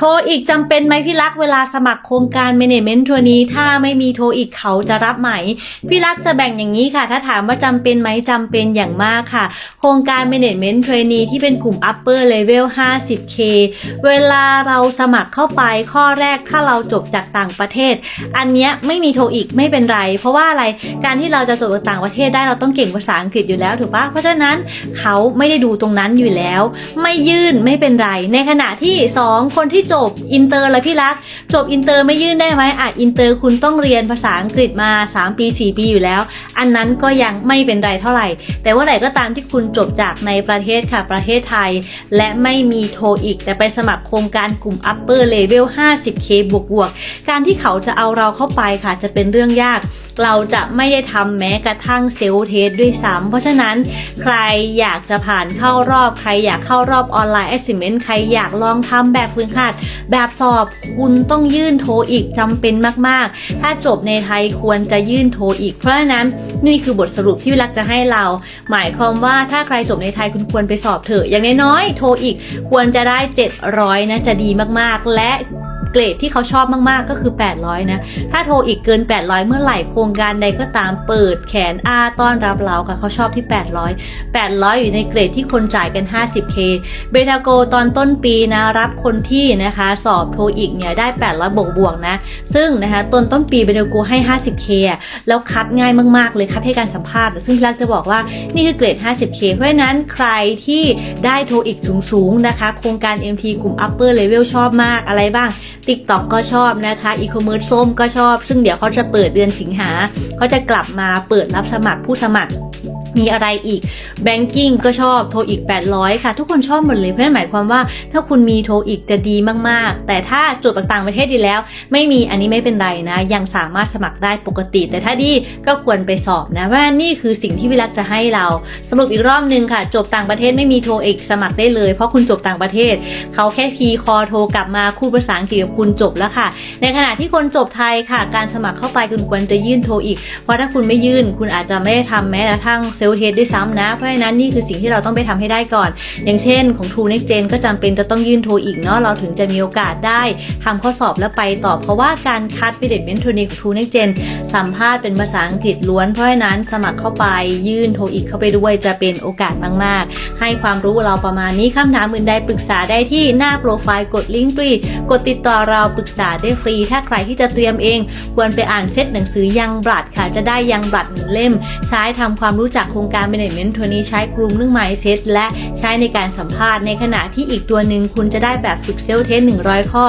โทรอีกจำเป็นไหมพี่รักเวลาสมัครโครงการ Management ทัวร์นี้ถ้าไม่มีโทรอีกเขาจะรับไหม พี่รักจะแบ่งอย่างนี้ค่ะ ถ้าถามว่าจำเป็นไหมจำเป็นอย่างมากค่ะ โครงการ Management Trainee ที่เป็นกลุ่ม Upper Level 50K เวลาเราสมัครเข้าไปข้อแรกถ้าเราจบจากต่างประเทศ อันเนี้ยไม่มีโทรอีกไม่เป็นไร เพราะว่าอะไรการที่เราจะจบจากต่างประเทศได้เราต้องเก่งภาษาอังกฤษอยู่แล้วถูกปะเพราะฉะนั้นเขาไม่ได้ดูตรงนั้นอยู่แล้ว ไม่ยื่นไม่เป็นไร ในขณะที่ 2 คนที่จบอินเตอร์แล้วพี่รัก จบอินเตอร์ไม่ยื่นได้ไหมอะอินเตอร์คุณต้องเรียนภาษาอังกฤษมา 3 ปี 4 ปีอยู่แล้ว อันนั้นก็ยังไม่เป็นไรเท่าไหร่ แต่ว่าไหนก็ตามที่คุณจบจากในประเทศค่ะประเทศไทย และไม่มีโทอีก แต่ไปสมัครโครงการกลุ่ม upper level 50k บวกบวกๆการที่เขาจะเอาเราเข้าไปค่ะจะเป็นเรื่องยาก เราจะไม่ได้ทำแม้กระทั่งเซลล์เทสด้วยซ้ำเพราะฉะนั้นใครอยากจะผ่านเข้ารอบใครอยากเข้ารอบออนไลน์ assessment ใครอยากลองทำแบบฝึกหัด แบบสอบคุณต้องยื่นโทรอีกจำเป็นมากๆ ถ้าจบในไทยควรจะยื่นโทรอีก เพราะฉะนั้นนี่คือบทสรุปที่วิลักจะให้เรา หมายความว่าถ้าใครจบในไทยคุณควรไปสอบเถอะอย่างน้อยๆโทรอีกควรจะได้ 700นะจะดีมากๆ และ เกรดที่เขาชอบมากๆก็คือ 800 นะ ถ้าโทรอีกเกิน 800 เมื่อไหร่โครงการใดก็ตามเปิดแขนอาต้อนรับเราค่ะเขาชอบที่ 800 800 อยู่ในเกรดที่คนจ่ายกัน 50k เบทาโกตอนต้นปีนะรับคนที่นะคะสอบโทรอีกเนี่ยได้ 800 บวกบวกนะ ซึ่งนะคะต้นต้นปีเบทาโกให้ 50k แล้วคัดง่ายมากๆ เลยคัดให้การสัมภาษณ์ ซึ่งพี่รักจะบอกว่านี่คือเกรด 50k เพราะฉะนั้นใครที่ได้โทรอีกสูงๆนะคะ โครงการ MT กลุ่ม upper level ชอบมากอะไรบ้าง TikTok ก็ชอบนะคะอีคอมเมิร์ซส้มก็ชอบ ซึ่งเดี๋ยวเขาจะเปิดเดือนสิงหาเขาจะกลับมาเปิดรับสมัครผู้สมัคร มีอะไรอีก Banking ก็ชอบโทรอีก 800 ค่ะ ทุกคนชอบหมดเลยเพราะนั่นหมายความว่า ถ้าคุณมีโทรอีกจะดีมากๆ แต่ถ้าจบจากต่างประเทศดีแล้ว ไม่มีอันนี้ไม่เป็นไรนะ ยังสามารถสมัครได้ปกติ แต่ถ้าดีก็ควรไปสอบนะว่านี่คือสิ่งที่วิรักจะให้เรา สรุปอีกรอบนึงค่ะ จบต่างประเทศไม่มีโทรอีกสมัครได้เลย เพราะคุณจบต่างประเทศ เขาแค่คีย์คอโทรกลับมาคู่ภาษาอังกฤษกับคุณจบแล้วค่ะ ในขณะที่คนจบไทยค่ะ การสมัครเข้าไปคุณควรจะยื่นโทรอีก เพราะถ้าคุณไม่ยื่น คุณอาจจะไม่ได้ทำแม้กระทั่งเซลล์เทสด้วยซ้ำนะ เพราะฉะนั้นนี่คือสิ่งที่เราต้องไปทำให้ได้ก่อน อย่างเช่นของ True Next Gen ก็จำเป็นจะต้องยื่นโทรอีกเนาะเราถึงจะมีโอกาสได้ทำข้อสอบแล้วไปต่อเพราะว่าการคัดวิเดตเมนโทนีของ True Next Gen สัมภาษณ์เป็นภาษาอังกฤษล้วนเพราะฉะนั้นสมัครเข้าไปยื่นโทรอีกเข้าไปด้วยจะเป็นโอกาสมากๆ ให้ความรู้เราประมาณนี้คำถามอื่นใดปรึกษาได้ที่หน้าโปรไฟล์กดลิงก์ตรีกดติดต่อเราปรึกษาได้ฟรี ถ้าใครที่จะเตรียมเอง ควรไปอ่านเซตหนังสือยังบลัดค่ะจะได้ยังบลัดหนึ่งเล่ม ใช้ทำความรู้จักโครงการ Management ทัวนี้ใช้กลุ่มเรื่องไมเซตและใช้ในการสัมภาษณ์ในขณะที่อีกตัวหนึ่งคุณจะได้แบบฝึกเซลเทส100 ข้อ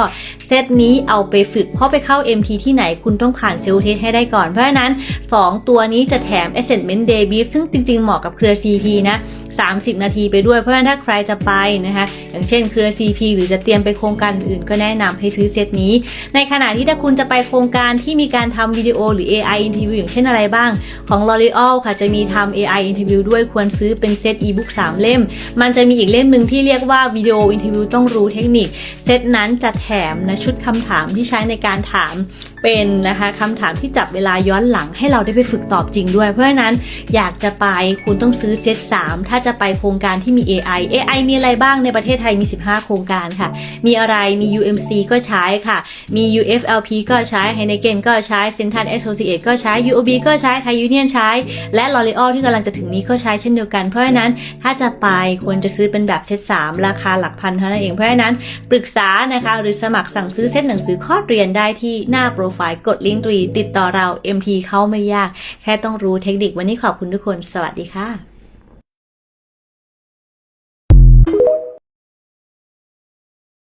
เซตนี้เอาไปฝึกเพราะไปเข้า MT ที่ไหนคุณต้องผ่านเซลเทสให้ได้ก่อน เพราะฉะนั้น 2 ตัวนี้จะแถม Assessment Day Brief ซึ่งจริง ๆ เหมาะกับเครือ CP นะ30 นาทีไปด้วยเพราะฉะนั้นถ้าใครจะไปนะคะอย่างเช่นเครือ CP หรือจะเตรียมไปโครงการอื่นก็แนะนำให้ซื้อเซตนี้ ในขณะที่ถ้าคุณจะไปโครงการที่มีการทำวิดีโอหรือ AI interview อย่างเช่นอะไรบ้าง ของ L'Oreal ค่ะจะมีทำ AI interview ด้วยควรซื้อเป็นเซต e-book 3เล่ม มันจะมีอีกเล่มหนึ่งที่เรียกว่าวิดีโอ interview ต้องรู้เทคนิค เซตนั้นจะแถมนะชุดคำถามที่ใช้ในการถามเป็นนะคะคำถามที่จับเวลาย้อนหลังให้เราได้ไปฝึกตอบจริงด้วย เพราะฉะนั้นอยากจะไปคุณต้องซื้อเซต3 ถ้าจะไปโครงการที่มี AI AI มีอะไรบ้างในประเทศไทยมี 15 โครงการค่ะ มีอะไรมี UMC ก็ใช้ค่ะ มี UFLP ก็ใช้ h e n e k e n ก็ใช้ Central Associate ก็ใช้ UOB ก็ใช้ Thai Union ใช้ และ L'Oreal ที่กำลังจะถึงนี้ก็ใช้เช่นเดียวกัน เพราะฉะนั้นถ้าจะไปควรจะซื้อเป็นแบบเซต3ราคาหลักพันเท่านั้นเอง เพราะฉะนั้นปรึกษานะคะหรือสมัครสั่งซื้อเซตหนังสือข้อเรียนได้ที่หน้าโปรไฟล์กดลิงก์ตรีติดต่อเรา MT เข้าไม่ยาก แค่ต้องรู้เทคนิควันนี้ขอบคุณทุกคน สวัสดีค่ะ